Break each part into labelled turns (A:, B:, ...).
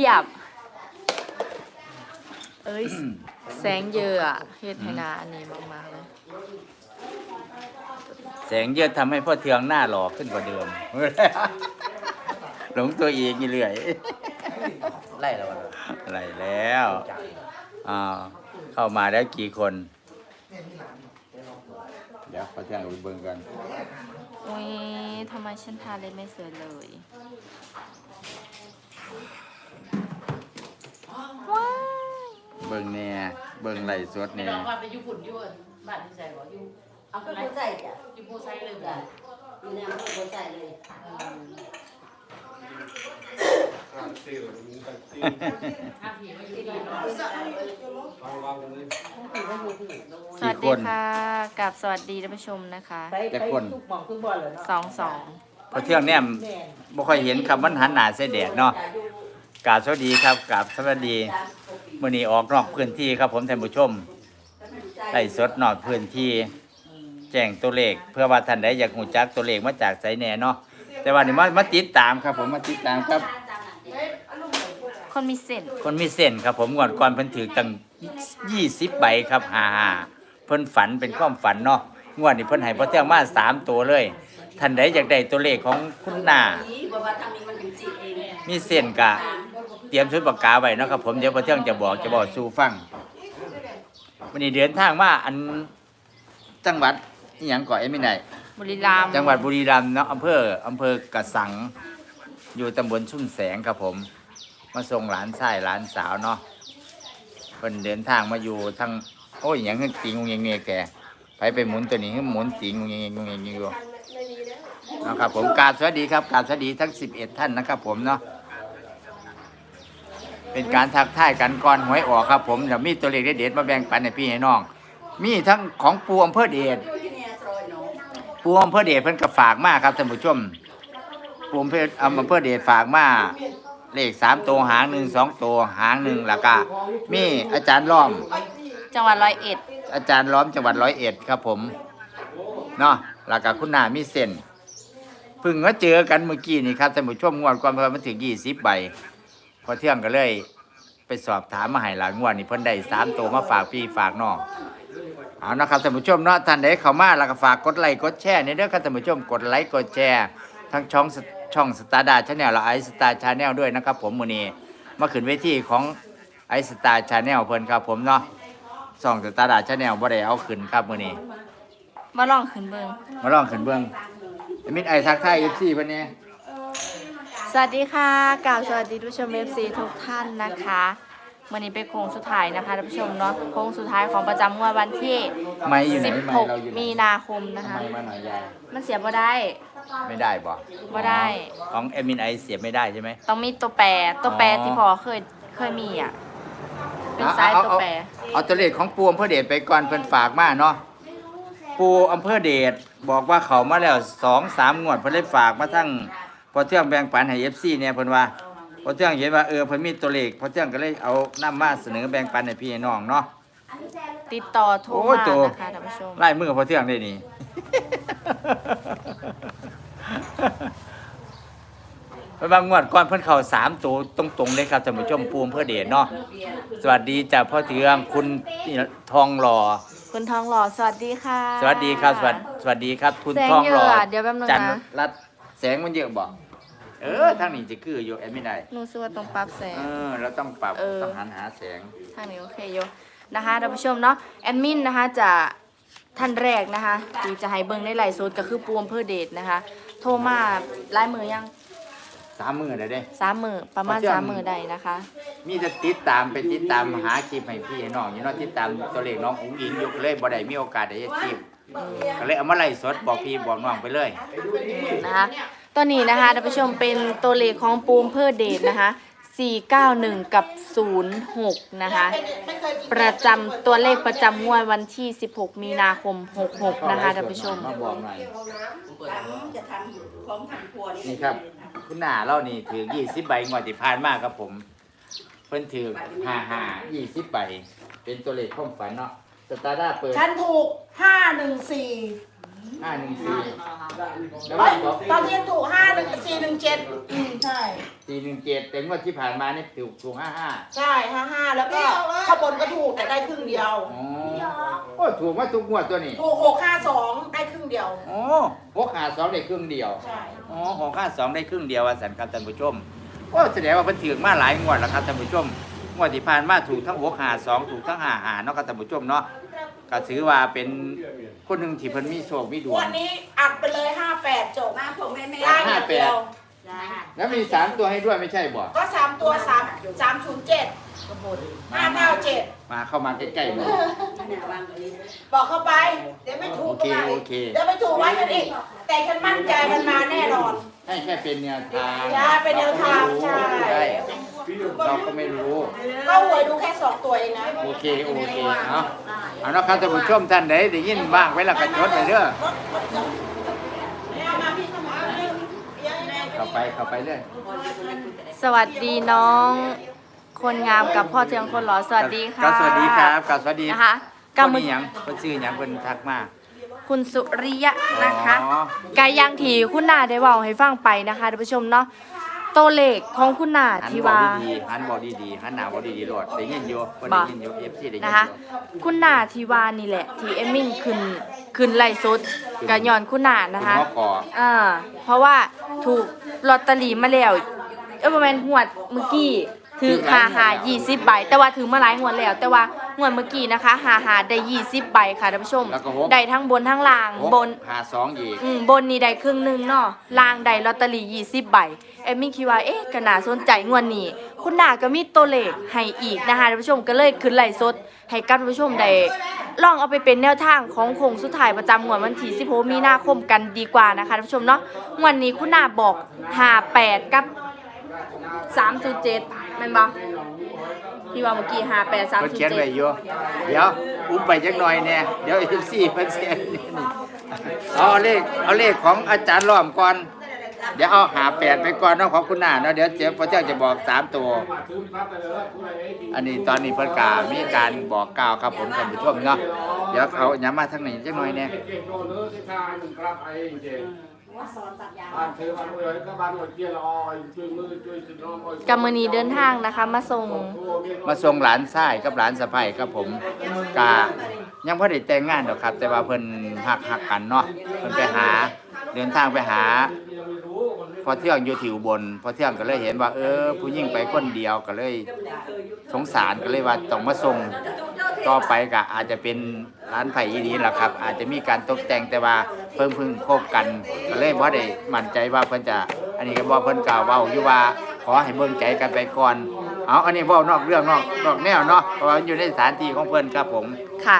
A: เทียบเอ้ย แสงเยอะอะเฮ็ดให้หนาอันนี้มากๆเลย
B: แสงเยอะทำให้พ่อเทืองหน้าหล่อขึ้นกว่าเดิม หลงตัวเองอยู่เรื่อย
C: ไล่แล้ววะ
B: อะไรแล้ว อ่า เข้ามาแล้วกี่คน เดี๋ยวพ่อเทืองเอาไปเบิ่งกัน
A: อุ้ยทำไมฉันทาเล็บไม่สวยเลย ว้าย
B: เบิ่งแน่เบิ่งไหลฟ์สด
D: ไม่
B: แน่
D: ต้องว่าไปอยู่ฝุ่นอยู่บ้านที่ใส่บ่อยู่เอา
E: ก็
D: ไหน
E: คนใส่จ้ะ
D: อยู่โพไซเลย
E: จ้ะ
D: บ่
E: อยู่ในอำเภอคนใส่เลย
D: ถ้าผีมาอยู่ดีเนาะ
A: สวัสดีค่ะกับสวัสดีท่านผู้ชมนะคะ
C: ไปไปทุกหมองทุกบอลเลยเนาะ
A: สองสอง
B: พ่อเทืองเนี่ย
C: แม่น
B: บ่ค่อยเห็นคำว่าหันหน้าใส่แดดเนาะ กราบสวัสดีครับกราบสวัสดีมื้อนี้ออกนอกพื้นที่ครับผมท่านผู้ชมไล่สดนอกพื้นที่ แจ้งตัวเลข เพื่อว่าท่านใดอยากหูจักตัวเลขมาจากไสแหน่เนาะแต่ว่านี่มามาติดตามครับผมมาติดตามครับ
A: คนมีเส้น
B: คนมีเส้นครับผมก่อนก่อนเพิ่นถือตั้ง20ใบครับ55เพิ่นฝันเป็นความฝันเนาะงวดนี้เพิ่นให้พ่อเทืองมาสามตัวเลย ท่านใดอยากได้ตัวเลขของคุณนา
E: นี่บอกว่าทางนี้มันถึงจีบเอง
B: มีเส้นกะ เตรียมชุดปากกาไว้เนาะครับผมเดี๋ยวพ่อเทืองจะบอกจะบอกสู่ฟังวันนี้เดินทางมาอันจังหวัดอีหยังก่อนไอ้ไม่ได้
A: บุรีรัมย์
B: จังหวัดบุรีรัมย์เนาะอำเภออำเภอกระสัง อยู่ตำบลชุ่มแสงครับผม มาส่งหลานชายหลานสาวเนาะเพิ่นเดินทางมาอยู่ทางโอ้ยอหย่างขึ้นติงงงเงยแกไปไปหมุนตัวนี้ขึ้นหมุนติงงงเงยงงเงยอยู่ นะครับผมกราบสวัสดีครับกราบสวัสดีทั้ง 11 ท่านนะครับ ผมเนาะเป็นการทักทายกันก่อนหวยออกครับ ผมเดี๋ยวมีตัวเลขเด็ดๆมาแบ่งปันให้พี่ให้น้อง มีทั้งของปูอำเภอเดช
E: ที่นี่ซอยน้อง
B: ปูอำเภอเดชเพิ่นก็ฝากมาครับท่านผู้ชมปูอำเภออำเภอเดชฝากมาเลขสามตัวหางหนึ่งสองตัวหางหนึ่งแล้วก็มีอาจารย์ล้อม
A: จังหวัดร้อยเอ็ด
B: อาจารย์ล้อมจังหวัดร้อยเอ็ดครับผมเนาะแล้วก็คุณนามีเส้น เพึ่งมาเจอกันเมื่อกี้นี่ครับท่านผู้ชมงวดก่อนเพิ่นมาถึงยี่สิบใบพอเที่ยงก็เลย ไปสอบถามมาให้หลายงวดนี่เพิ่นได้สามตัวมาฝากพี่ฝากน้องเอานะครับท่านผู้ชมเนาะท่านใดเข้ามาแล้วก็ฝากกดไลค์กดแชร์ในเด้อครับท่านผู้ชมกดไลค์กดแชร์ทั้งช่องสช่องสตาร์ดาชาแนลและไอสตาร์ชาแนลด้วยนะครับ ผมมื้อนี้มาขึ้นเวทีของไอสตาร์ชาแนลเพิ่นครับผมเนาะช่องสตาร์ดาชาแนลบ่ได้เอาขึ้นครับมื้อนี้
A: มาลองขึ้นเบิง
B: มาลองขึ้นเบิ่ง มิดไอทักทาย FC เพิ่นเนี่ย
A: สวัสดีค่ะกล่าวสวัสดีทุกชมเอฟซีทุกท่านนะคะวันนี้เป็นโค้งสุดท้ายนะคะท่านผู้ชมเนาะโค้งสุดท้ายของประจำงวดวันที่
B: ไม่อยู่ไหนไม่เราอยู่ไหน
A: 16 มีนาคมนะคะ
B: ไม่มาหน่อยยาย
A: มันเสียบ่ได้
B: ไม่ได้บ่
A: บ่ได้
B: ของแอดมินไอเสียบไม่ได้ใช่ไหม
A: ต้องมีตัวแปรตัวแปร
B: อ๋อ
A: ที่พอเคยเคยมีอะเป็นสาย
B: เอา
A: ตัว
B: เอา
A: แปร
B: เอาตัวเลขของปูอำเภอเดชไปก่อนเพิ่นฝากมาเนาะ ปูอำเภอเดชบอกว่าเขามาแล้วสองสามงวดเพิ่นเลยฝากมาทั้งพอเที่ยงแบ่งปันให้ FC เนี่ยเพิ่นว่าพอเที่ยงเห็นว่าเออเพิ่นมีตัวเลขพอเที่ยงก็เลยเอานำมาเสนอแบ่งปันให้พี่ให้น้องเนาะ
A: ติดต่อโทร
B: โอ้
A: มา
B: โจ
A: นะคะท่านผู้ชม
B: ไล่มือพอเที่ยงได้นี่ เพิ่นบางงวดก่อนเพิ่นเข้าสามตัวตรงๆเลยครับท่านผู้ชมปูอำเภอเดชเนาะสวัสดีจ้ะพ่อเทืองคุณทองหล่อ
A: คุณทองหล่อสวัสดีค่ะ
B: สวัสดีครับ สวัสสวัสดีครับ คุณ
A: แสง
B: ทองหล่อ
A: เยอะอะเดี๋ยวแป๊บนึงนะ
B: จันรัดแสงมันเยอะบ่เออทางนี้จะคืออยู่แอดไม่ได้
A: หนูซื้อว่าตรงปรับแสง
B: เออเราต้องปรับ
A: เออ
B: ต้องหันหาแสง
A: ทางนี้โอเคโยนะคะท่านผู้ชมเนาะแอดมินนะคะจะท่านแรกนะคะที่จะให้เบิ่งในไลฟ์สดก็คือปูอำเภอเดชนะคะ โทรมาไลายมือยัง
B: สามมือเลยเด้
A: สามมือประมาณ
B: ขอเชิญ
A: สามมือใดนะคะ
B: มีแต่ติดตามไปติดตามหาคลิปให้พี่ให้น้องอยู่เนาะติดตามตัวเลขน้องอุ้งอิงอยู่ก็เลยบ่ได้มีโอกาสได้เฮ็ดคลิปก็เลยเอามาไล่สดบอกพี่บอกน้องไปเลย
A: นะคะตัวนี้นะคะท่านผู้ชมเป็นตัวเลขของปูอำเภอเดชนะคะ 491 กับ 06 นะคะ ประจำตัวเลขประจำงวดวันที่ 16 มีนาคม 66 นะคะท่านผู้ชม
B: มาบอกหน่อย
E: จะทำของทำครัว
B: นี่ครับ คุณหน้าเรานี่ถือ20ใบงวดที่ผ่านมาครับผม เพิ่นถือ55 20ใบ เป็นตัวเลขความฝันเนาะสตาร์ด้าเปิด
C: ฉันถูกห้าหนึ่งสี่
B: ห้าหนึ่งสี่แล้ว
F: เฮ้ย
B: บอก
F: ตอนนี้ถูกห้าหนึ่งสี่หนึ่งเจ็ดอืม ใช่
B: สี่หนึ่งเจ็ดแต่งวดที่ผ่านมานี่ถูกถูกห้าห้า
F: ใช่ห้าห้าแล้วก็ข้างบนก็ถูกแต่ได้ครึ่งเดียว
B: อ๋อโอ้ถูกมาทุกงวดตัวนี้
F: ถูกหกห้าสองได้ครึ่งเดียว
B: อ๋อหกห้าสองได้ครึ่งเดียว
F: ใช่
B: อ๋อหกห้าสองได้ครึ่งเดียวอะสันครับท่านผู้ชมโอ้แสดงว่าเพิ่นถือมาหลายงวดแล้วครับท่านผู้ชม งวดที่ผ่านมาถูกทั้งหกห้าสองถูกทั้งห้าห้าเนาะครับท่านผู้ชมเนาะก็ถือว่าเป็นคนหนึ่งที่เพิ่นมีโชคมีดวง
F: วันนี้อัดไปเลยห้าแปดจบ
E: มาผมไม่ไม่
F: ล่างอย่างเดียว
E: จ้า
B: แล้วมีสามตัวให้ด้วยไม่ใช่บ่
F: ก็สามตัวสามสามศูนย์เจ็ดห้าเก้าเจ็ด
B: มาเข้ามาใกล้ๆเลย
E: เนี่ยวางตรงนี้
F: บอกเข้าไป เดี๋ยวไม่ถูก
B: โอเค
F: ก็มา
B: โอเค
F: เดี๋ยวไม่ถูกไว้กันอีก แต่ฉันมั่นใจมันมาแน่นอน
B: ให้แค่เป็นแนวทาง
F: ใช่เป็นแนวทางใช่
B: เราก็ไม่รู้
F: ก็หวยดูแค่สองตัวเองนะ
B: โอเค โอเคเนาะเอาเนาะครับท่านผู้ชมท่านใดได้ยินบ้างไว้และกระจดไปเด้อ เข้าไปเข้าไปเลย
A: สวัสดีน้อง คนงามกับพ่อเทืองคนหล่อสวัสดีค่ะ
B: ก็สวัสดีครับก็สวัสดี
A: นะคะ
B: ก็
A: กำมื
B: มี
A: อ
B: หยังเพิ่นชื่อหยังเพิ่นทักมา
A: คุณสุริยะนะคะ
B: อ๋อ
A: กายังถีคุณนาได้เว้าให้ฟังไปนะคะท่านผู้ชมเนาะ ตัวเลขของคุณนา
B: หัน
A: ที่
B: บอ
A: ว่า
B: ดีๆหันบอดีๆหันหน้าบอดีๆโลดได้ยินอยู่เพิ่น
A: บ่
B: ได้ยินอยู่ FC ได้ยิน
A: นะคะ
B: อยู่
A: คุณนาที่ว่านี่แหละ ที่เอมมิ่งขึ้นขึ้นไล่สดกะย้อนคุณนา
B: คุ
A: นะ
B: ณ
A: คะ
B: หมอขอ
A: อ่าเพราะว่าถูกลอตเตอรี่มาแล้วเออประมาณงวดเมื่อกี้ ถือหาหายี่สิบใบ แต่ว่าถือมาหลายงวดแล้ว แต่ว่างวดเมื่อกี้นะคะหาหาได้ยี่สิบใบค่ะท่านผู้ชม
B: แล้วก็หก
A: ได้ทั้งบนทั้งล่าง
B: หก
A: บน
B: หาสองอีก
A: อืมบนนี่ได้ครึ่งหนึงเนาะล่างได้ลอตเตอรี่ยี่สิบใบเอมมี่คิดว่าเอ๊ะก็น่าสนใจงวดนี้ คุณนาก็มีตัวเลขให้อีกนะคะท่านผู้ชมก็เลยขึ้นไลฟ์สดให้กับท่านผู้ชมได้ลองเอาไปเป็นแนวทางของโคงสุดท้ายประจำงวดวันที่16มีนาคมกันดีกว่านะคะท่านผู้ชมเนาะงวันนี้คุณนาบอก 58 กับ 307 แม่นบ่ที่ว่าเมื่อกี้58
B: เพิ่นเขียนไว้อยู่เดี๋ยว อุ้มไปจักหน่อยเนี่ยเดี๋ยว FC เพิ่นเสียนี่เอาเลขเอาเลขของอาจารย์ล้อมก่อน เดี๋ยวเอาหาแปดไปก่อนเนาะของคุณหน้าเนาะเดี๋ยวเจ๊พระเจ้าจะบอกสามตัว อันนี้ตอนนี้เพิ่นกามีการบอกกล่าวครับผมท่านผู้ชมเนาะเดี๋ยวเอาอย่ามาทางไหนจักหน่อยเนี่ย
G: บ้านเธอบ้านเอ๋ยก็บ้านหัวเจียละออยช่วยมือช่วยสุดน้อง
A: กับมือนี้เดินทางนะคะ มาส่ง
B: มาส่งหลานชายกับหลานสะใภ้ครับผมกายังบ่ได้แต่งงานดอกครับ แต่ว่าเพิ่นฮักฮักกันเนาะเพิ่นไปหา เดินทางไปหา พอเที่ยงอยู่ที่อุบลพอเที่ยงก็เลยเห็นว่า เออ ผู้หญิงไปคนเดียวก็เลย สงสารก็เลยว่าต้องมาส่งต่อไปก็อาจจะเป็นร้านไผ่อีนี้แหละครับ อาจจะมีการตกแต่งแต่ว่า เพิ่งเพิ่งคบกันก็เลยบ่ได้มั่นใจว่าเพิ่นจะ อันนี้ก็บอกเพิ่นกล่าวเว้าอยู่ว่าขอให้เบิ่งใจกันไปก่อนเอาอันนี้เว้านอกเรื่องนอกนอกแนวเนาะเพราะว่ามันอยู่ในสถานที่ของเพิ่นครับผม
A: ค่ะ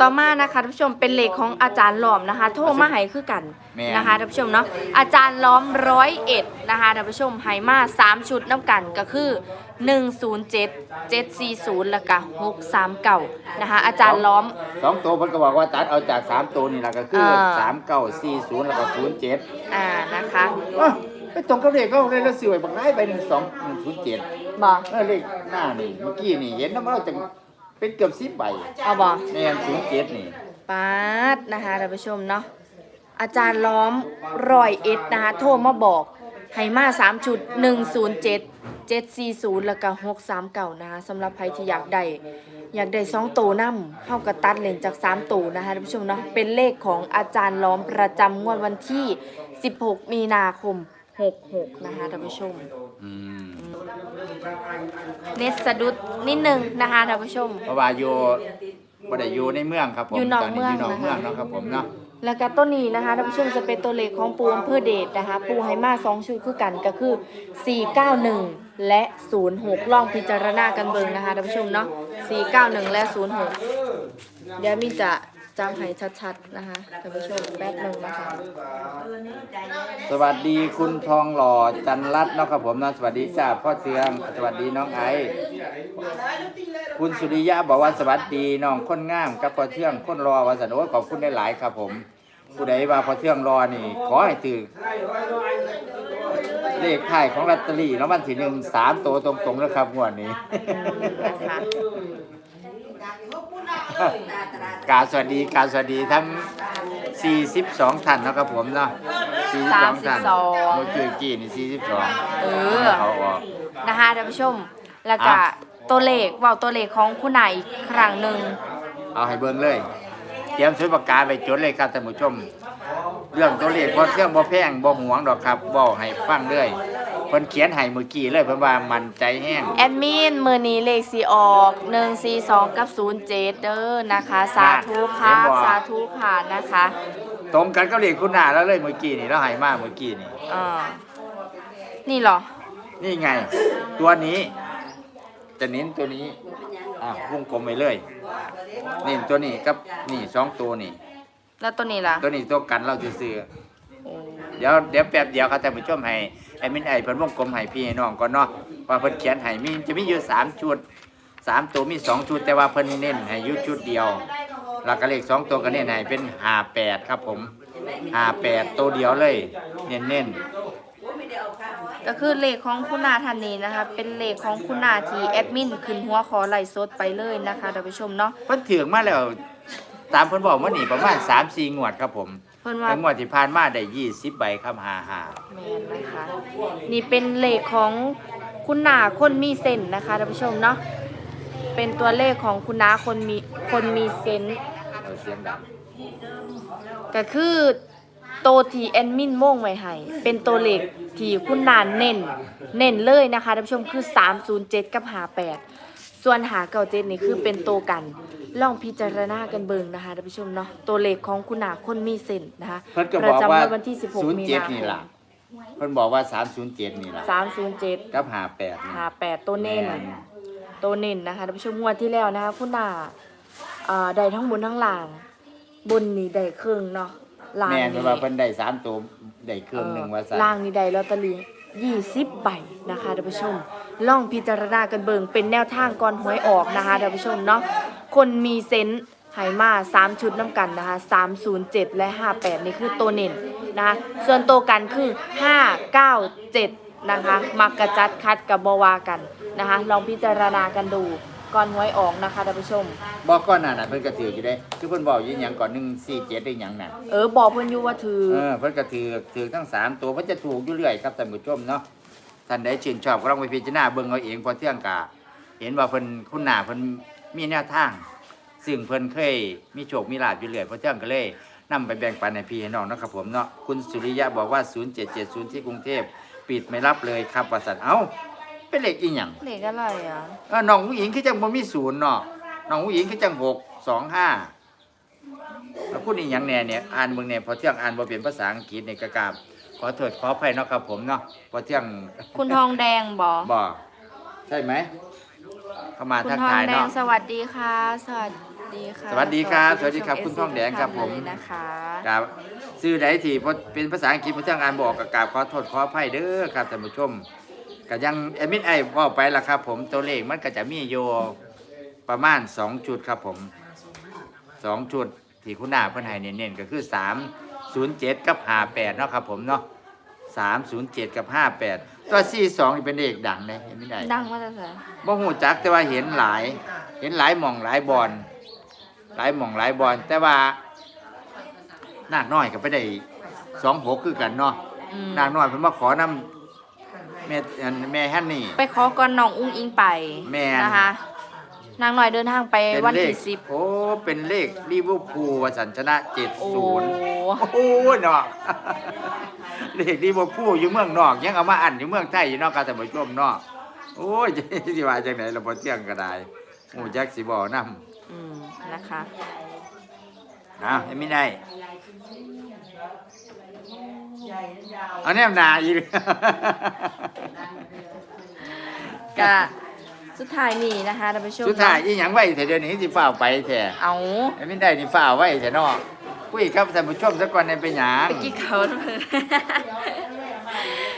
A: ต่อมานะคะท่านผู้ชมเป็นเลขของอาจารย์ล้อมนะคะ โทรมาให้คือกัน
B: แม่น
A: นะคะท่านผู้ชมเนาะอาจารย์ล้อมร้อยเอ็ดนะคะท่านผู้ชมให้มาสามชุดน้ำกันก็คือ 107 740แล้วก็639นะคะอาจารย์ล้อม
B: สองตัวเพิ่นก็บอกว่าตัดเอาจากสามตัวนี่ล่ะก็คือ
A: อ่า
B: สามเก้าสี่ศูนย์แล้วก็ศูนย์เจ็ด
A: อ่านะคะ
B: อ้าวไปตรงกับเลขเราเลยแล้วสิไว้บักหลายใบหนึ่งสองหนึ่งศูนย์เจ็ด
A: บอก
B: เออเลขหน้านี่เมื่อกี้นี่เห็นน้ำเราจัง เป็นเกือบสิบใบ
A: เอาบอก
B: แม่นศูนย์เจ็ดนี่
A: ปาดนะคะท่านผู้ชมเนาะอาจารย์ล้อมร้อยเอ็ดนะคะโทรมาบอกให้มาสามชุด107 740แล้วก็639นะคะสำหรับใครที่อยากได้อยากได้สองตัวนำเท่ากับตัดเลนจาก3ตัวนะคะท่านผู้ชมเนาะเป็นเลขของอาจารย์ล้อมประจำงวดวันที่ 16 มีนาคม 66 นะคะท่านผู้ชม
B: อืม
A: เน็ตสะดุดนิดนึงนะคะท่านผู้ชม
B: เพราะว่าอยู่บ่ได้อยู่ในเมืองครับผม
A: อยู่นอก
B: ตอนนี้อยู่นอก
A: เมื
B: เมื
A: อ
B: องง
A: นะคะ
B: เนาะครับผมเนาะ
A: แล้วก็ต้นนี้นะคะท่านผู้ชมจะเป็นตัวเลขของปูอำเภอเดชนะคะ ปูให้มาสองชุดคือกันก็คือ 491 และ 06ลองพิจารณากันเบิ่งนะคะท่านผู้ชมเนาะ491 และ 06 เดี๋ยวมีจะ จำให้ชัดๆนะคะท่านผู้ชมแป๊บหนึงนะคะ
B: สวัสดีคุณทองหล่อจันรัตน์เนาะครับผมนะสวัสดีจ้าพ่อเทืองสวัสดีน้องไอซ์คุณสุริยะบอกว่าสวัสดีน้องคนงามกับพ่อเทืองคนรอวันสันโอ้ขอบคุณได้หลายๆครับผมผู้ใดว่าพ่อเทืองรอนี่ ขอให้ถือเลขท้ายของลอตเตอรี่รางวัลที่หนึ่งสามตัวตรงๆแล้วครับงวดนี้
A: นะคะ
B: กราบสวัสดีกราบสวัสดีทั้ง 42ท่านเนาะครับผมเนาะ42ท่าน
A: 32
B: เมื่อคืนกี้นี่42
A: เออ
B: เขาออก
A: นะคะท่านผู้ชม แล้วก็
B: อะ
A: ตัวเลขเว่าตัวเลขของคุณนายอีกครั้งหนึ่ง
B: เอาให้เบิ่งเลย เตรียมซื้อปากกาไปจดเลยครับท่านผู้ชม เรื่องตัวเลขบ่เที่ยงบ่แพงบ่หวงดอกครับบ่ให้ฟังเลยเพิ่นเขียนให้เมื่อกี้เลยเพิ่นว่ามันใจแห้ง
A: แอดมินมือนี้เลขสีออก142กับ07เด้อนะคะ สาธุค่ะ
B: เห็นบ่
A: สาธุค่ะนะคะ
B: ตรงกันกับเลขคุณหน้าแล้วเลยเมื่อกี้นี่เราให้มาเมื่อกี้นี่
A: อ่านี่เหรอ
B: นี่ไง ตัวนี้ จะเน้นตัวนี้อะวงกลมไปเลยนี่ตัวนี้กับนี่สองตัวนี่
A: แล้วตัวนี้ล่ะ
B: ตัวนี้ตัวกันเราซื้อ
A: โอ้
B: ๆ เดี๋ยวเดี๋ยวแป๊บเดียวครับท่านผู้ชมให้แอดมินไอเพิ่นวงกลมให้พี่ให้น้องก่อนเนาะว่าเพิ่นเขียนให้มีจะมีอยู่สามชุดสามตัวมีสองชุดแต่ว่าเพิ่นเน้นให้อยู่ชุดเดียวแล้วก็เลขสองตัวก็เน้นให้เป็นห้าแปดครับผมห้าแปดตัวเดียวเลย เน้นเน้น
A: ก็คือเลขของคุณนาท่านนี้นะคะ เป็นเลขของคุณนาที่แอดมินขึ้นหัวขอไล่สดไปเลยนะคะท่านผู้ชมเนาะ
B: ๆเพิ่นถือมาแล้ว ตามเพิ่นบอกว่านี่ประมาณสามสี่งวดครับผม
A: เพิ่นว่า
B: แล้วงวดที่ผ่านมาได้ยี่สิบใบครับห้าห้า
A: แมนนะคะ นี่เป็นเลขของคุณนาคนมีเซนส์นะคะท่านผู้ชมเนาะเป็นตัวเลขของคุณนาคนมีคนมีเซนส์
B: เราเสียงดัง
A: ก็คือโตวทีแอดมินวงไว้ให้เป็นตัวเลขที่คุณนานเน้นเน้นเลยนะคะท่านผู้ชมคือ 307 กับ 58 ส่วนหาเก่าเจ็ดนี่คือเป็นตัวกัน ลองพิจารณากันเบิ่งนะคะท่านผู้ชมเนาะตัวเลขของคุณนาคนมีเซนส์นะคะ
B: เพิ่นก็
A: ป
B: บ
A: ระ
B: อก
A: จำ
B: ว่า
A: วันที่
B: ศู
A: 16
B: นย์
A: มี
B: เจ็ด
A: นาค
B: นี่
A: ม
B: ล่ะเพิ่นบอกว่าสามศูนย์เจ็ดนี่ล่ะ
A: 307
B: กับห้าแปดนี่
A: 58ตัวเน้น
B: แม่น
A: ตัวเน้นนะคะท่านผู้ชมงวดที่แล้วนะคะคุณนาอ่าได้ทั้งบนทั้งล่าง บนนี่ได้ครึ่งเนาะล่าง
B: แม่น
A: นี่
B: เพิ่นว่าเพิ่นได้สามตัวได้เครื่องหนึ่งว่าซั่น
A: ล่างนี่ได้ลอตเตอรี่ยี่สิบใบนะคะท่านผู้ชม ลองพิจารณากันเบิงเป็นแนวทางก่อนหวยออกนะคะท่านผู้ชมเนาะคนมีเซนส์ไหมา3 ชุดน้ำกันนะคะ 307 และ 58 นี่คือตัวเน้นนะคะส่วนตัวกันคือ 597 นะคะมักกระจัดคัดกับบวากันนะคะ ลองพิจารณากันดูก่อนหวยออกนะคะท่านผู้ชม
B: บอกก่อนหน้านั้นเพิ่นก็ถืออยู่เด้ คือเพิ่นบอกอยู่หยังก่อน147ได้หยังน่ะ
A: เออบอกเพิ่นอยู่ว่าถือ
B: เออเพิ่นก็ถือถือทั้งสามตัวเพิ่นจะถูกอยู่เรื่อยครับท่านผู้ชมเนาะ ท่านใดชื่นชอบก็ลองไปพิจารณาเบิ่งเอาเองพอเที่ยงกะเห็นว่าเพิ่นคุณหน้าเพิ่นมีแนวทาง ซึ่งเพิ่นเคยมีโชคมีลาภอยู่เรื่อยพอเที่ยงก็เลยนำไปแบ่งปันให้พี่ให้น้องนะครับผมเนาะคุณสุริยะบอกว่า 0770 ที่กรุงเทพปิดไม่รับเลยครับว่าซั่นเอ้าเป็นเลขอีหยัง
A: เลขอะไรอะ
B: เออน้องผู้หญิงคือจังบ่มีศูนย์เนาะน้องผู้หญิงคือจังหกสองห้าแล้วพูดอีหยังแน่เนี่ยอ่านเบิ่งเนี่ยพอเที่ยงอ่านบ่เป็นภาษาอังกฤษเนี่ยกะกราบ อโทษขออภัยเนาะครับผมเนาะพอเที่ยง
A: คุณทองแดงบอก
B: บ่ใช่ไหมเข้ามา
A: คุณ
B: ทัก
A: ทอง
B: ทาย
A: แดง
B: เนาะ
A: สวัสดีค่ะ สวัสดีค่ะ
B: สวัสดีครับสวัสดีครับ
A: ผู้ช
B: คุณทองแดงครับผม
A: ทุกท่านเลยนะคะ
B: ครับชื่อใดที่พอเป็นภาษาอังกฤษพอเที่ยงอ่านบ่ออกกะกราบขอโทษขออภัยเด้อครับท่านผู้ชมก็ยังแอดมินไอ้เว้าไปล่ะครับ ผมตัวเลขมันก็จะมีอยู่ประมาณสองจุดครับผมสองชุดที่คุณหน้าเพิ่นให้เน้นๆก็คือ307กับ58เนาะครับผมเนาะ 307กับ58ตัว42นี่เป็นเลขดังเลยเห็นไม่ได้
A: ดังมาแต่ไหน
B: บ่ฮู้จักแต่ว่าเห็นหลาย เห็นหลายหม่องหลายบอลหลายหม่องหลายบอลแต่ว่านาคน้อยก็ไปได้26คือกันเนาะ
A: อืม
B: นาคน้อยเพิ่นมาขอนำแม่อันแม่ฮันนี่
A: ไปขอก่อนน้องอุ้งอิงไป
B: แม่น
A: นะคะ นางหน่อยเดินทางไป
B: เป็น
A: วัน
B: เลข
A: ที่สิบ
B: โอ้เป็นเลขลิเวอร์พูลว่าสัญชนะ
A: โอ้
B: 70โอ้โหเนาะเลขที่บ่พูดอยู่เมืองนอก ยังเอามาอันอยู่เมืองไทยอยู่เนอกการแต่บ่ชมเนาะโอ้ยสิว่าจังได๋ล่ะบ่เที่ยงก็ได้หมู่จักสิบ่นำ
A: อืมนะคะ
B: อ้าวยังไม่ได้เอาแนมหนาอีก
A: ก็ สุดท้ายนี่นะคะท่านผู้ชม
B: สุดท้ายอีหยังไว้แต่เดี๋ยวนี้สิฟ้าวไปแท้
A: เอา
B: ยังไม่ได้นี่ฟ้าวไว้แท้เนาะคุยกับท่านผู้ชมสักก่อนได้เป็นหยัง
A: ไปกี้เขาเพิ่น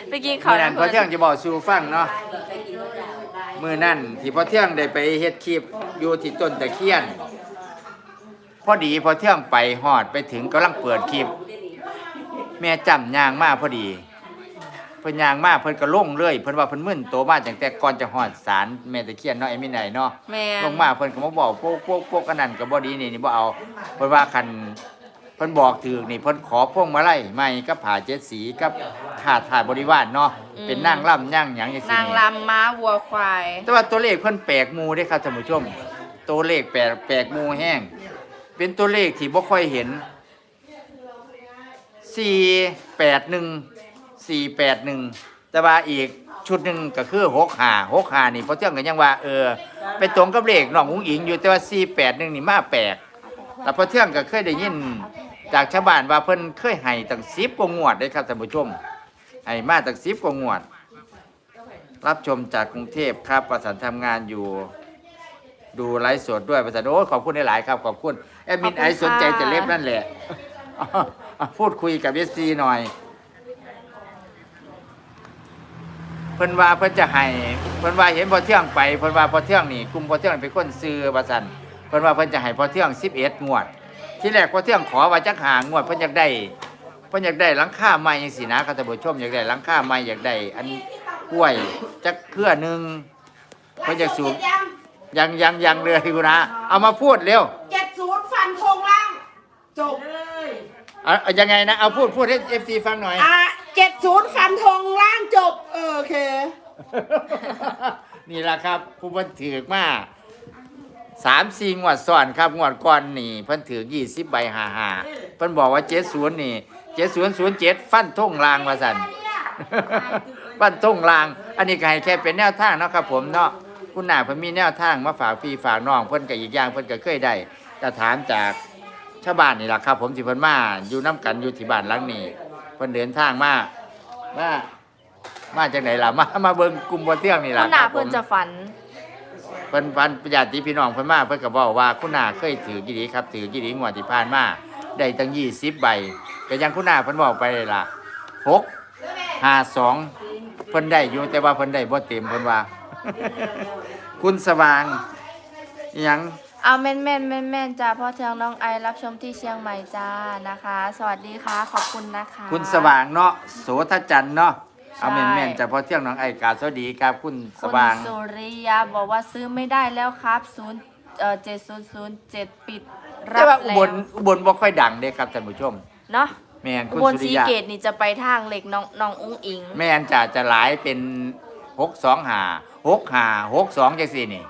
A: ไปกี้เขา
B: มื้อนั้นพอเที่ยงจะบอกสู่ฟังเนาะมื้อนั้นที่พอเที่ยงได้ไปเฮ็ดคลิปอยู่ที่ต้นตะเคียน พอดีพอเที่ยงไปฮอดไปถึงกำลังเปิดคลิป แม่จำยางมาพอดีเพิ่นยางมาเพิ่นก็ลงเลยเพิ่นว่าเพิ่นมึนโตมาตั้งแต่ก่อนจะฮอดศาลแม่ตะเคียนเนาะไอ้มิไหนเนาะ
A: แม่
B: ลงมาเพิ่นก็มาบอกพวกพวกพวกอันนั้นก็บ่ดีนี่นี่บ่เอาเพิ่นว่าคันเพิ่นบอกถือนี่เพิ่นขอพวงมาลัยใหม่กับผ้าเจ็ดสีกับขาดถ่ายบริวารเนาะเป็นนางร่ำย่างหยังจังซี่
A: นาง
B: นี่
A: ลำม้าวัวควาย
B: แต่ว่าตัวเลขเพิ่นแปลกหมูเด้ครับท่านผู้ชม ตัวเลขแปลกแปลกหมูแห้ง เป็นตัวเลขที่บ่ค่อยเห็น 481 481แปดหนึ่งแต่ว่าอีกชุดหนึ่งก็คือ65 65นี่เพราะเที่ยงกันยังว่าเออไปตรงกับเลขน้องอุ้งอิงอยู่แต่ว่า481นี่มาแปลกแล้วพอเที่ยงก็เคยได้ยินจากชาวบ้านว่าเพิ่นเคยให้ตั้ง10กว่างวดเด้ครับท่านผู้ชมให้มาตั้ง10กว่างวด รับชมจากกรุงเทพครับประสานทำงานอยู่ ดูไลฟ์สดด้วยประสานโอ้ขอบคุณหลายๆครับขอบคุณแอดมินไอซ์สนใจจะเล็บนั่นแหละ พูดคุยกับเอสซีหน่อย เพิ่นว่าเพิ่นจะให้เพิ่นว่าเห็นพอเที่ยงไปเพิ่นว่าพอเที่ยงนี่กลุ่มพอเที่ยงเป็นคนซื้อประสันเพิ่นว่าเพิ่นจะให้พอเที่ยง11งวด ที่แรกพอเที่ยงขอว่าจักหางวดเพิ่นอยากได้เพิ่นอยากได้หลังคาใหม่จังซี่นะครับท่านผู้ชมอยากได้หลังคาใหม่อยากได้อันกล้วยจักเครือหนึงเพิ่นอยากสูบยังยังยังเลยคุณนะเอามาพูดเร็ว
F: เจ็ดศูนย์ฟันโครงล่างจบ
B: เอาเอายังไงนะ เอาพูดพูดให้เอฟซีฟังหน่อย
F: อะเจ็ดศูนย์ฟันธงล่างจบ เออโอเค
B: นี่แหละครับ ผู้เพิ่นถือกมาสามสี่งวดซ้อนครับ งวดก่อนนี่เพิ่นถือยี่สิบใบหาหาเพิ่นบอกว่าเจ็ดศูนย์นี่เจ็ดศูนย์ศูนย์เจ็ดฟันท่งลางมาสั่นฟันท่งลาง อันนี้ก็ให้แค่เป็นแนวทางเนาะครับผมเนาะคุณหนาเพิ่นมีแนวทางมาฝากพี่ฝากน้องเพิ่นก็อีกอย่างเพิ่นก็เคยได้จะถามจาก ชาวบ้านนี่แหละครับ ผมที่เพิ่นมาอยู่น้กันอยู่ที่บ้านหลังนี้เพิ่นเดินทางมามามาจากไหนล่ะมามาเบิ่งกลุ่มบ่เที่ยงนี่
A: คุ
B: ล่ะ
A: ณนา
B: ครับผ
A: เพิ่น
B: ม
A: จะฝัน
B: เพิ่นพันญาติพี่น้องเพิ่นมาเพิ่นก็บอกว่าคุณนาเคยถือกี่ดีครับ ถือกี่ดีงวดที่ผ่านมาได้ตั้ง20ใบก็ยังคุณนาเพิ่นบอกไปเลยล่ะ6 52เพิ่นได้อยู่แต่ว่าเพิ่นได้บ่เต็มเพิ่นว่า คุณสว่างอิหยัง
A: เอาแม่นแม่นแม่นแม่นจ้าพ่อเทืองน้องไอรับชมที่เชียงใหม่จ้านะคะ สวัสดีค่ะขอบคุณนะคะ
B: คุณสว่างเนาะโสทจันทร์เนาะเอา
A: ใช่
B: แม่นๆจะพอเที่ยงน้องไอ้กาสวัสดีครับคุณส
A: คุณ
B: ว่าง
A: สุริยาบอกว่าซื้อไม่ได้แล้วครับ0เอ่อ7007ปิดรั
B: แต่
A: บ
B: ว่าอุ
A: แล้
B: บ
A: ว
B: ลอุบลบ่ค่อยดังเด้ครับท่านผู้ชม
A: เนาะ
B: แม่น
A: อุ
B: คุณ
A: บล
B: สุ
A: สี
B: ริยา
A: เกตนี่จะไปทางเหล็กน้องน้องอุ้งอิง
B: แม่นจะจะหลายเป็นหกสองหาหกหาหกสองจังสี่นี่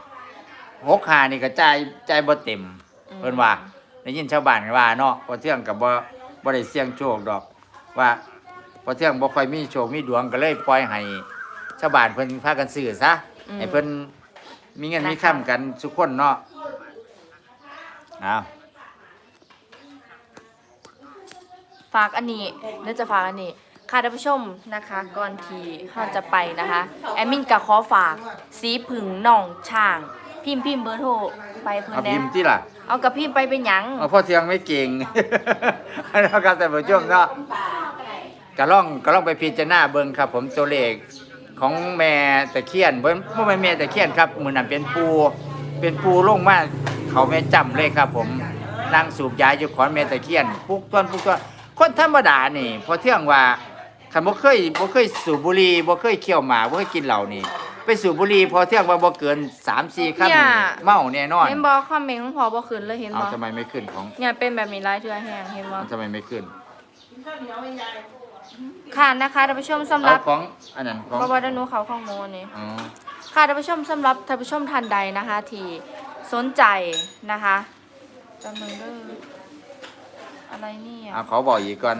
B: หกหานี่ก็ใจายใจายบ่เต็ม
A: อืม
B: เพิ่นว่าได้ยินชาวบ้านว่าเนาะพอเที่ยงกับบ่บ่ได้เสี่ยงโชคดอก ว่าพอเที่ยงบ่ค่อยมีโชคมีดวงก็เลยปล่อยให้ชาวบ้านเพิ่นพากันซื้อซะ
A: อืม
B: ให้เพิ่นมีเงิน
A: นะคะ
B: มีค่ำกันทุกคนเนาะเอา
A: ฝากอันนี้เนื่อจะฝากอันนี้ค่ะท่านผู้ชมนะคะก่อนที่เราจะไปนะคะ แอดมินกับขอฝากสีผึ่งน่องช่าง พิมพ์พิมพ์เบอร์โทรไปเพื่อ
B: เอา
A: นแน่
B: พิมพ์ที่ล่ะ
A: เอากับพิมพ์ไปเป็นหยัง
B: เอาพ่อเที่ยงไม่เก่งนะครับแต่านผู้ชมเนาะก็ล่องก็ล่องไปพิจารณาเบิ่งครับ ผมตัวเลขของแม่ตะเคียนเบิ่งบ่แม่นแม่ตะเคียนครับมื้อนั้นเป็นปูเป็นปูลงมาเขาแม่จำเลยครับ ผมนั่งสูบยาอยู่ขอนแม่ตะเคียนปุกต้นปุกต้นคนธรรมดานี่ พอเที่ยงว่าคันบ่เคยบ่เคยสูบบุหรี่บ่เคยเคี่ยวหมากบ่เคยกินเหล้านี่ ไปสูบบุหรี่พอเที่ยงว่าบ่เกิน3-4ครั้ง
A: เนี่ย
B: เมาแน่นอน
A: เห็นบอคอมเมนต์ของพอบ่ขึ้นเลยเห็น
B: เอา
A: บอ
B: ทำไมไม่ขึ้นของ
A: เนี่ยเป็นแบบนี้หลายเทื่อแห้งเห็นบอ
B: เอาทำไมไม่ขึ้น
A: ค่ะนะคะท่านผู้ชมสำห
B: เอา
A: รับ
B: ของอันนั้นของ
A: บอบอดานูเขาข้องโมนี่
B: อ๋อ
A: ค่ะท่านผู้ชมสำหรับท่านผู้ชมท่านใดนะคะ ที่สนใจนะคะจำนึงเด้อ อะไรเนี่ย
B: เอาขอบอกอีกก่อน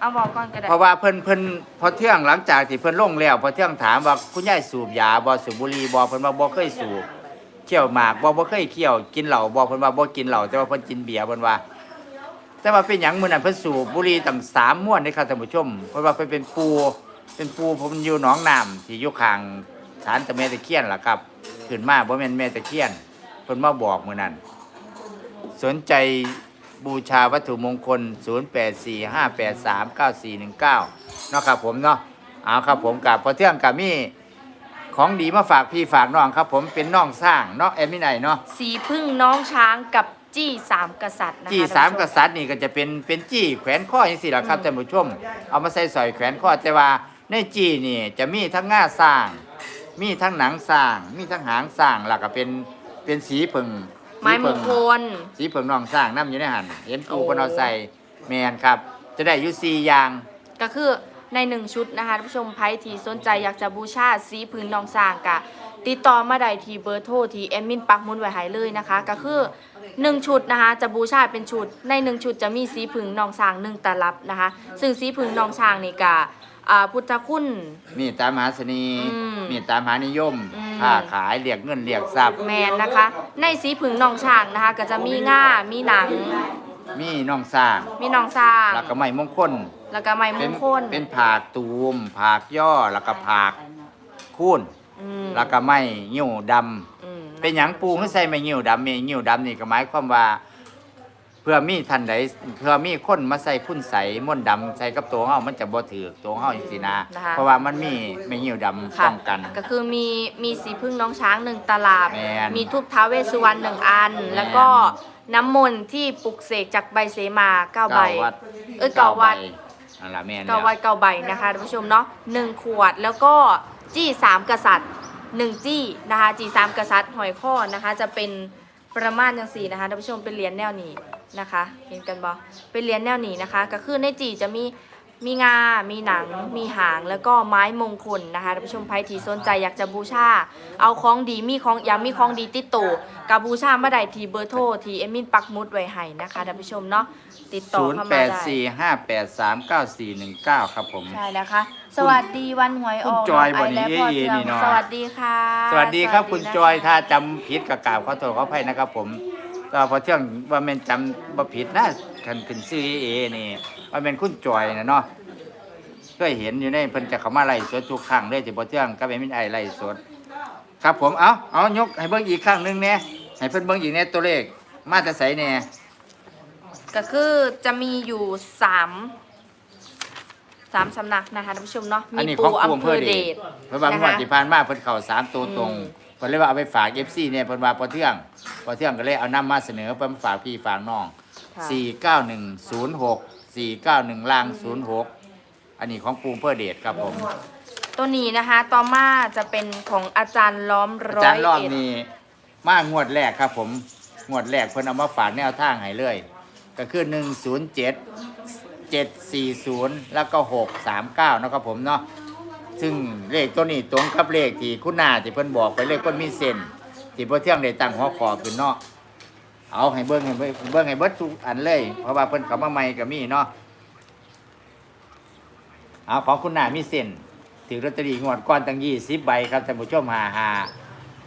A: เอาบอกก่อนก็ได้
B: เพราะว่าเพิ่นเพิ่นพอเที่ยงหลังจากที่เพิ่นลงแล้วพอเที่ยงถามว่าคุณยายสูบยาบ่สูบบุหรี่บ่เพิ่นว่าบ่เคยสูบเคี่ยวหมากบ่บ่เคยเคี่ยวกินเหล้าบ่เพิ่นว่าบ่กินเหล้าแต่ว่าเพิ่นกินเบียร์เพิ่นว่า แต่ว่าเป็นหยังมื้อนั้นเพิ่นสูบบุหรี่ตั้ง3ม้วนเด้ครับท่านผู้ชมเพิ่นว่าเพิ่นเป็นปูเป็นปูผมอยู่หนองน้ำที่อยู่ข้างศาลตะแม่ตะเคียนล่ะครับขึ้นมาบ่แม่นแม่ตะเคียนเพิ่นมาบอกมื้อนั้น สนใจ บูชาวัตถุมงคล 0845839419เนาะครับผมเนาะเอาครับผมกับพอเที่ยงกับมีของดีมาฝากพี่ฝากน้องครับ ผมเป็นน้องสร้างเนาะแอมมิไนเนาะ
A: สีพึ่งน้องช้างกับจี้สามกษัตริย์นะคะ
B: จี้สามก
A: ท่นผู้ช
B: ษัตริย์นี่ก็จะเป็นเป็นจี้แขวนข้ออย่างสี่ละครับท่านผู้ชม เอามาใส่สอยแขวนข้อแต่ว่าในจี้นี่จะมีทั้งง่าสร้าง มีทั้งหนังสร้าง มีทั้งหางสร้างแล้วก็เป็นเป็นสีผึ่ง
A: ไม้ม
B: สี
A: ง
B: ผึ่
A: คล
B: สีผึ่งน้องสร้างน้ำอยู่ในหันเห็นปู
A: โอ้
B: เพนเอาใส่แมนครับ จะได้อยู่สี่อย่าง
A: ก็คือในหนึ่งชุดนะคะท่านผู้ชมไพ่ที่สนใจอยากจะบูชาสีพื้นน้องสร้างกะ ติดต่อมาได้ที่เบอร์โทรที่แอดมินปักหมุนไว้ให้เลยนะคะ ก็คือหนึ่งชุดนะคะ จะบูชาเป็นชุด ในหนึ่งชุดจะมีสีผึ่งน้องสร้างหนึ่งตลับนะคะ ซึ่งสีผึ่งน้องช้างนี่กะ อ่าพุทธคุณ
B: มีตามหาเสนีย์
A: อืม
B: มีตามหานิยม
A: อืม
B: ค้าขายเรียกเงินเรียกทรัพย์
A: แมนนะคะ ในสีผึ่งน้องช้างนะคะ ก็จะมีง่ามีหนัง
B: มีน้องสร้าง
A: มีน้องสร้าง
B: แล้วก็ไม้มงคล
A: แล้วก็ไม้ม
B: เป็น
A: งคล
B: เป็นผากตูมผากย่อแล้วก็ผากคูน
A: อืม
B: แล้วก็ไม้งิ้วดำ
A: อืม
B: เป็นหยังปูให้ใส่ไม้งิ้วดำไม้งิ้วดำนี่ก็หมายความว่าเพื่อมีท่านใดเพื่อมีคนมาใส่คุณใสม่นต์ดำใส่กับตัวเฮามันจะบ่ถือตัวเฮาจังซี่นะ
A: นะคะ
B: เพราะว่ามันมีไม้งิ้วดำ
A: ค่ะ
B: ป้องกัน
A: ก็คือมีมีสีพึ่งน้องช้างหนึ่งตลับ
B: แม่น
A: มีทูบท้าวเวสสุวรรณหนึ่งอัน
B: แม่น
A: แล้วก็น้ำมนต์ที่ปลุกเสกจากใบเสมาเก้าใบ
B: เก้าวัด
A: เอ้ยเก้าวัด
B: ใบนั่นล่ะแม่น
A: เก้าวัดเก้าใบนะคะท่านผู้ชมเนาะหนึ่งขวดแล้วก็จี้สามกษัตริย์หนึ่งจี้นะคะจี้สามกษัตริย์หอยข้อนะคะ จะเป็นประมาณอย่างสี่นะคะท่านผู้ชมเป็นเหรียญแนวนี้ นะคะ เห็นกันบ่เป็นเหรียญแนวนี้นะคะ ก็คือในจีจะมีมีงา มีหนัง มีหาง แล้วก็ไม้มงคลนะคะท่านผู้ชมใครที่สนใจอยากจะบูชา เอาของดี มีของอยากมีของดีติดตัวกับบูชามาได้ที่เบอร์โทรที่เอมินปักหมุดไว้ให้นะคะท่านผู้ชมเนาะ ติดต่อ
B: ศูนย์
A: เข้า
B: แป
A: มา
B: ด
A: ได้
B: สี่ห้าแปดสามเก้าสี่หนึ่งเก้าครับผม
A: ใช่แล้วค่ะ สวัสดีวันหวยออก
B: คุณจอย
A: ไอ
B: วันนี้
A: และพ่อ
B: เอ๋
A: เทือง
B: นี่เนาะ
A: สวัสดีค่ะ
B: สวัสดีครับคุณ
A: นะะ
B: จอย ถ้าจำผิดกับกล่าวขอโทษขออภัยนะครับผม ก็พอเที่ยงว่าแม่นจำบ่ผิดนะคันขึ้นซื้อเอนี่ว่าเป็นคุณจอยนะเนาะเคยเห็นอยู่ในเพิ่นจะเข้ามาไล่สดทุกครั้งเลยที่พอเที่ยงก็เป็นมินไอไล่สด ครับผมเอาเอายกให้เบิ่งอีกครั้งหนึงแน่ให้เพิ่นเบิ่งอีกแน่ตัวเลข มาแต่ไสแน่
A: ก็คือจะมีอยู่สามสามสำนักนะคะท่านผู้ชมเนาะ
B: อัน
A: มี
B: นี้
A: ปู
B: ของปู
A: อำ
B: อำ
A: เภ
B: เภ
A: อ
B: อ
A: เด
B: เด
A: ช
B: ชเพราะว่างวดที่ผ่านมาเพิ่นเข้าสามตัวตรง
A: อืม
B: เพิ่นเลยว่าเอาไปฝาก FC เนี่ยเพิ่นว่าพอเที่ยงพอเที่ยงก็เลยเอานำมาเสนอเพิ่นมาฝากพี่ฝากน้อง
A: ค่ะ
B: 49106 491ล่าง06อันนี้ของปูอำเภอเดชครับผม
A: ตัวนี้นะคะ ต่อมาจะเป็นของอาจารย์ล้อม
B: อา
A: ร้อ
B: จาร
A: ย
B: ย์รอบ
A: เอ็ด
B: นี้มางวดแรกครับผมงวดแรกเพิ่นเอามาฝากแนวทางให้เลย ก็คือ107 740แล้วก็639นะครับผมเนาะ ซึ่งเลขตัวนี้ตรงกับเลขที่คุณนาที่เพิ่นบอกไปเลขคนมีเส้นที่พอเที่ยงได้ตั้งหัวขอขึ้นเนาะเอาให้เบิ่งให้เบิ่งเบิ่งให้เบิดทุกอันเลย เพราะว่าเพิ่นเขามาใหม่ก็มีเนาะเอาของคุณนามีเส้นถือลอตเตอรี่งวดก่อนตั้ง20ใบครับท่านผู้ชมหาหา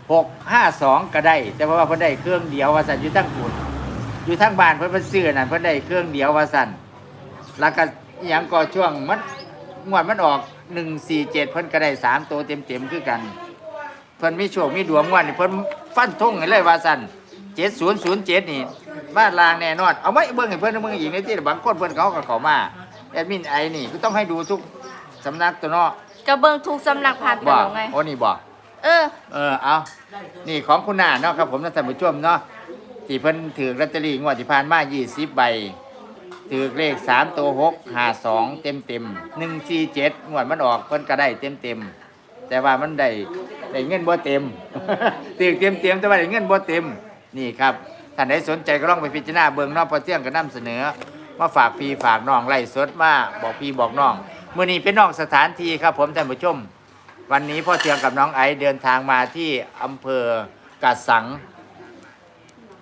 B: 6 5 2ก็ได้ แต่เพราะว่าเพิ่นได้เครื่องเดียวว่าซั่นอยู่ทั้งกุนอยู่ทั้งบ้านเพิ่นเพิ่นซื้อนั่นเพิ่นได้เครื่องเดียวว่าซั่นแล้วก็ยังก็ช่วงมันงวดมันออก หนึ่งสี่เจ็ดเพิ่นก็ได้สามตัวเต็มเต็มๆคือกัน เพิ่นมีโชคมีดวงงวดนี่เพิ่นฟันทงให้เลยว่าสั่นเจ็ดศูนย์ศูนย์เจ็ดนี่บ้านลางแน่นอนเอาไว้เบิ่งให้เพิ่นเบิ่งอีกในที่บางคนเพิ่นเขาก็เข้ามาแอดมินไอนี่ก็ต้องให้ดูทุกสำนักตัวเนาะ
A: กระเบื้องทุกสำนักพัดกัน
B: บ่
A: แล้วไง
B: โอ้นี่บ่
A: เออ
B: เออเอานี่ของคุณนาเนาะครับผมท่านผู้ชมเนาะที่เพิ่นถือลอตเตอรี่งวดที่ผ่านมา20ใบ ถือเลขสามตัวหกห้าสองเต็มเต็มหนึ่งสี่เจ็ดงวดมันออกเพิ่นก็ได้เต็มเต็มแต่ว่ามันได้ได้เงินบ่เต็มถือเต็มเต็มแต่ว่าได้เงินบ่เต็มนี่ครับท่านใดสนใจก็ลองไปพิจารณาเบิ่งนาะพอเที่ยงก็นํเสนอมาฝากพี่ฝากน้องไล่สดมาบอกพี่บอกน้องมื้อนี้เป็นนอกสถานที่ครับผมท่านผู้ชม วันนี้พ่อเทืองกับน้องไอซ์เดินทางมาที่อำเภอกาสัง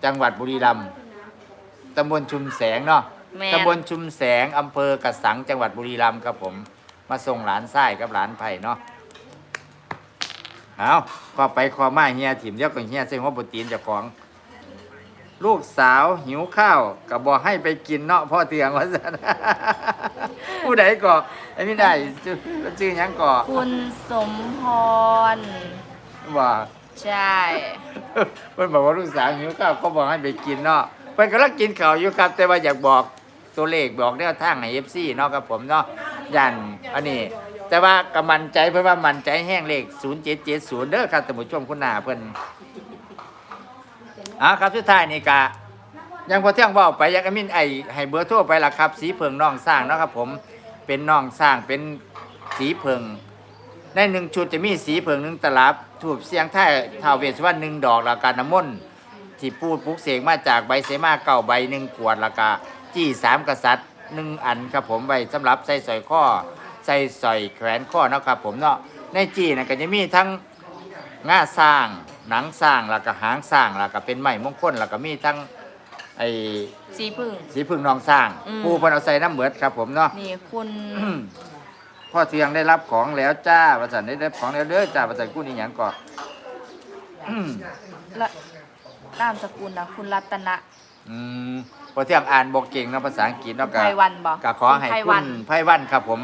B: จังหวัดบุรีรัมย์ตำบลชุมแสงเนาะ
A: แม่น
B: ตำบลชุมแสงอำเภอกระสังจังหวัดบุรีรัมย์ครับผม มาส่งหลานไส้กับหลานไผ่เนาะเอาขอไปขอมาเฮียถิ่มเดียวกับเฮียเส้นหัวโปรตีนเจ้าของ ลูกสาวหิวข้าวก็บอกให้ไปกินเนาะพ่อเตียงว่าสัน ผู้ใดก็ไอ้ไม่ได้ชื่อชื่อหยังก็
A: คุณสมพร
B: ว่า
A: ใช่
B: เพิ่นบอกว่าลูกสาวหิวข้าวก็บอกให้ไปกินเนาะเพิ่นกำลังกินข้าวอยู่ครับ แต่ว่าอยากบอก ตัวเลขบอกแนวทางให้ FC เนาะครับผมเนาะยันอันนี้ แต่ว่าก็มันใจเพิ่นว่ามันใจแห้งเลข 0770เด้อครับท่านผู้ชมคุณหน้าเพิ่นอ่าครับสุดท้ายนี่กะยังพอเที่ยงว้าไปยังอมินไอให้เบอร์โทรไปละครับ สีเพิงน้องสร้างเนาะครับผมเป็นน้องสร้างเป็นสีเพิงในหนึ่งชุดจะมีสีเพิงหนึ่งตลับถูกเสียงท้ายท้าวเวสวรรณหนึ่งดอกล้วก็น้ำมนต์ที่ปูดปลุกเสกมาจากใบเสมาเก่าใบหนึ่งขวดล้วก็จี้สามกษัตริย์หนึ่งอันครับผมไว้สำหรับใส่สอยข้อใส่สอยแขวนข้อเนาะครับผมเนาะในจีนะก็จะมีทั้งง่าสร้างหนังสร้างแล้วก็หางสร้างแล้วก็เป็นไม้มงคลแล้วก็มีทั้งไอ้
A: สีพึ่ง
B: สีพึ่งนองสร้าง
A: อืม
B: ปูเพิ่นเอาใส่น้ำเหมือดครับผมเนาะ
A: นี่คุณ
B: อืมพ่อเทียงได้รับของแล้วจ้าประสันได้รับของแล้วเด้อจ้าประสันกู้นี่หยังก่อนอืม
A: ละนามสกุลนะคุณรัตนะ
B: อืม พอเที่ยงอ่านบอกเก่งเนาะภาษาอังกฤษเนาะ
A: ไพวันบอก
B: ก็ขอให้
A: ไพ
B: คุ
A: วัน
B: ณไพวันครับผม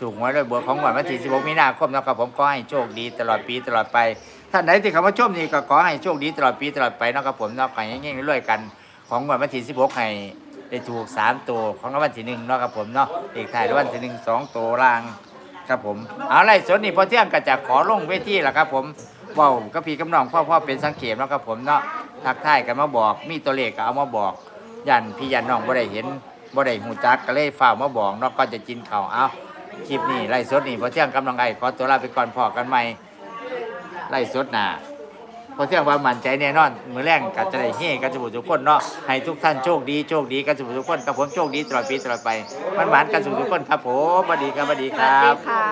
B: ถูกหวยด้วยบัวของหวานวันที่16มีนาคมเนาะครับผมขอให้โชคดีตลอดปีตลอดไปท่านไหนที่เข้ามาชมนี่ก็ขอให้โชคดีตลอดปีตลอดไปเนาะครับผมเนาะขอให้เงี้ยๆรวยๆกันของหวานวันที่16ให้ได้ถูกสามตัวของรางวัลที่หนึ่งเนาะครับผมเนาะเลขท้ายรางวัลที่หนึ่งสองตัวล่าง ครับผมเอาไรสดนี่พอเที่ยงก็จะขอลงเวทีแล้วครับผมเว้ากับพี่กับน้องพ่อพ่อเป็นสังเกตเนาะครับผมเนาะทักทายกันมาบอกมีตัวเลขก็เอามาบอก ยันพี่ยันน้องบ่ได้เห็นบ่ได้หูจักก็เลยฝากมาบอกเนาะก็จะกินข้าวเอาคลิปนี้ไล่สดนี่พอเที่ยงกำลังไอขอตัวลาไปก่อนพอกันใหม่ไล่สดหน้าพอเที่ยงว่ามั่นใจแน่นอนมื้อแรงก็จะได้เฮกันสุทุกคนเนาะให้ทุกท่านโชคดีโชคดีกันสุทุกคนครับผมโชคดีตลอดปีตลอดไปมันหวานกันสุทุกคนครับผมสวัสดีครับสวัสดี
A: ส
B: ค
A: วัส
B: รั
A: ดี
B: บ
A: ค่ะ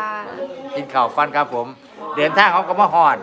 B: กินข้าวก่อนครับผม เดินทางเขาก็มาฮอด